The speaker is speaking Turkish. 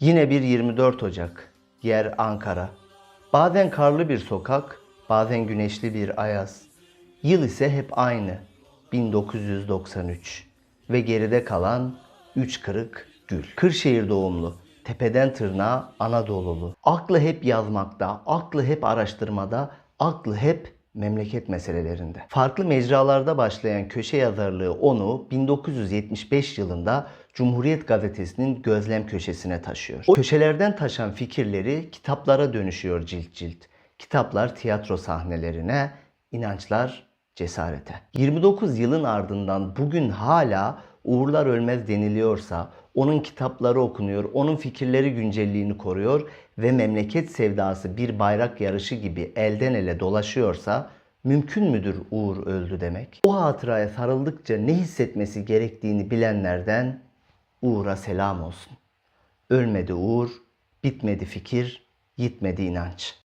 Yine bir 24 Ocak. Yer Ankara. Bazen karlı bir sokak, bazen güneşli bir ayaz. Yıl ise hep aynı. 1993. Ve geride kalan üç kırık gül. Kırşehir doğumlu. Tepeden tırnağa Anadolulu. Aklı hep yazmakta, aklı hep araştırmada, aklı hep memleket meselelerinde. Farklı mecralarda başlayan köşe yazarlığı onu 1975 yılında Cumhuriyet Gazetesi'nin gözlem köşesine taşıyor. O köşelerden taşan fikirleri kitaplara dönüşüyor cilt cilt. Kitaplar tiyatro sahnelerine, inançlar cesarete. 29 yılın ardından bugün hala Uğurlar Ölmez deniliyorsa, onun kitapları okunuyor, onun fikirleri güncelliğini koruyor ve memleket sevdası bir bayrak yarışı gibi elden ele dolaşıyorsa mümkün müdür Uğur öldü demek? O hatıraya sarıldıkça ne hissetmesi gerektiğini bilenlerden Uğur'a selam olsun. Ölmedi Uğur, bitmedi fikir, yitmedi inanç.